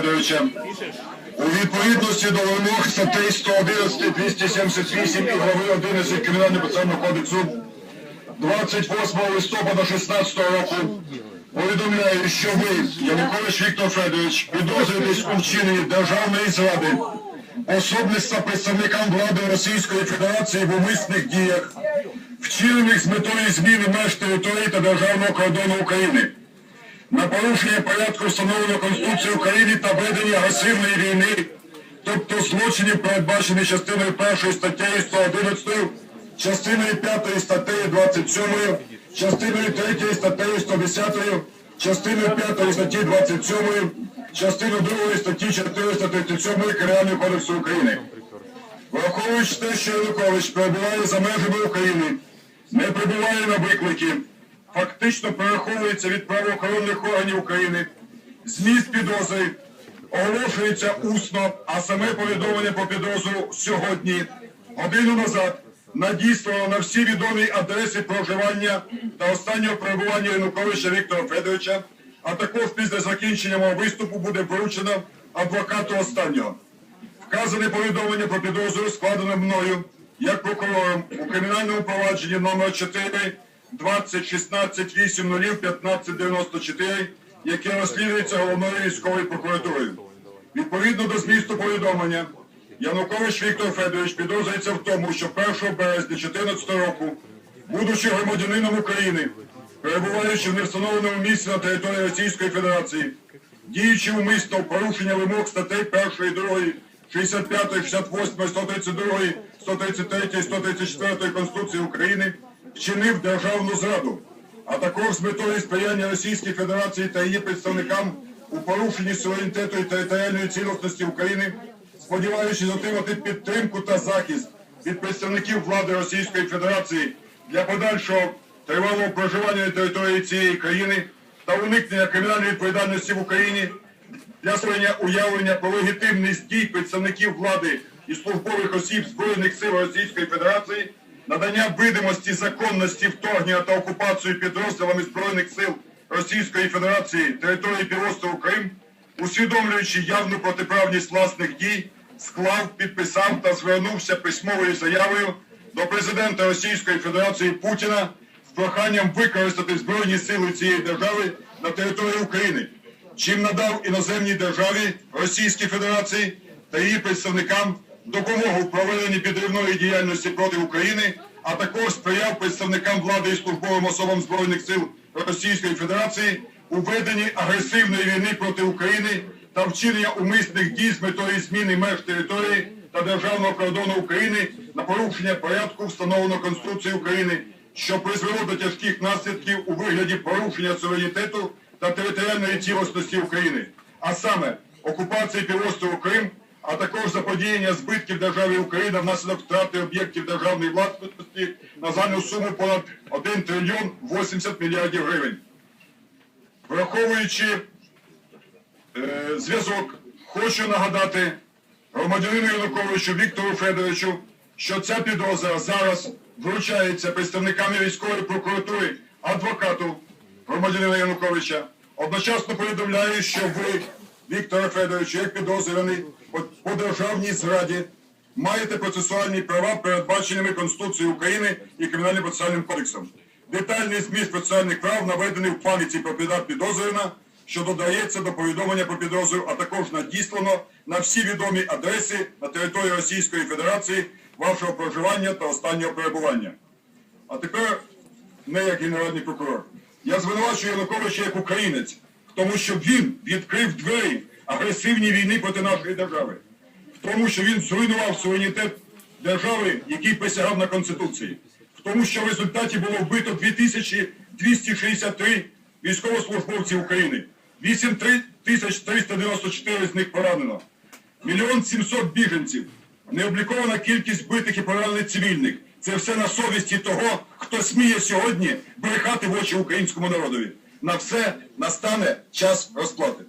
Федоровича у відповідності до вимог статей 111, 278 і глави 11 Кримінального процесуального кодексу. 28 листопада 16 року повідомляю, що ви, Янукович Віктор Федорович, підозрюєтесь у вчиненні державної зради, особисто представникам влади Російської Федерації в умисних діях, вчинених з метою зміни меж території та державного кордону України на порушення порядку встановленого Конституцією України та ведення агресивної війни, тобто злочинів, передбачених частиною 1 статтею 111, частиною 5 статтею 27, частиною 3 статтею 110, частиною 5 статті 27, частиною 2 статті 437 Кримінального кодексу України. Враховуючи те, що Янукович перебуває за межами України, не прибуває на виклики, фактично переховується від правоохоронних органів України, зміст підозри оголошується усно, а саме повідомлення про підозру сьогодні, годину назад, надіслано на всі відомі адреси проживання та останнього перебування Януковича Віктора Федоровича, а також після закінчення мого виступу буде вручено адвокату останнього. Вказане повідомлення про підозру складено мною як прокурором у кримінальному провадженні номер 4 20 16 8 0 15 94, яке розслідується головною військовою прокуратурою. Відповідно до змісту повідомлення, Янукович Віктор Федорович підозрюється в тому, що 1 березня 2014 року, будучи громадянином України, перебуваючи в невстановленому місці на території Російської Федерації, діючи умисно в порушення вимог статей 1, 2, 65, 68, 132, 133, 134 Конституції України, вчинив державну зраду, а також з метою сприяння Російській Федерації та її представникам у порушенні суверенітету і територіальної цілісності України, сподіваючись отримати підтримку та захист від представників влади Російської Федерації для подальшого тривалого проживання на території цієї країни та уникнення кримінальної відповідальності в Україні для створення уявлення про легітимність дій представників влади і службових осіб Збройних сил Російської Федерації, надання видимості законності вторгнення та окупацію підрозділами Збройних сил Російської Федерації території півострову Крим, усвідомлюючи явну протиправність власних дій, склав, підписав та звернувся письмовою заявою до президента Російської Федерації Путіна з проханням використати збройні сили цієї держави на території України чим надав іноземній державі Російській Федерації та її представникам допомогу в проведенні підривної діяльності проти України, а також сприяв представникам влади і службовим особам Збройних сил Російської Федерації у веденні агресивної війни проти України та вчинення умисних дій з метою зміни меж території та державного кордону України на порушення порядку, встановленого Конституцією України, що призвело до тяжких наслідків у вигляді порушення суверенітету та територіальної цілісності України, а саме окупації півострову Крим, а також заподіяння збитків державі Україна внаслідок втрати об'єктів державної власності на загальну суму понад 1 трильйон 80 мільярдів гривень. Враховуючи е, зв'язок, хочу нагадати громадянину Януковичу Віктору Федоровичу, що ця підозра зараз вручається представниками військової прокуратури адвокату громадянина Януковича. Одночасно повідомляю, що ви, Віктор Федорович, як підозрюваний по- державній зраді, маєте процесуальні права, передбаченими Конституцією України і Кримінальним процесуальним кодексом. Детальний зміст процесуальних прав наведений в пам'яті про підозрювана, що додається до повідомлення про підозру, а також надіслано на всі відомі адреси на території Російської Федерації вашого проживання та останнього перебування. А тепер не як генеральний прокурор. Я звинувачую Януковича як українець, тому, що він відкрив двері агресивній війни проти нашої держави, в тому, що він зруйнував суверенітет держави, який присягав на Конституції, в тому, що в результаті було вбито 2263 військовослужбовці України, 8394 з них поранено, мільйон 700 біженців, необлікована кількість битих і поранених цивільних. Це все на совісті того, хто сміє сьогодні брехати в очі українському народові. На все настане час розплати.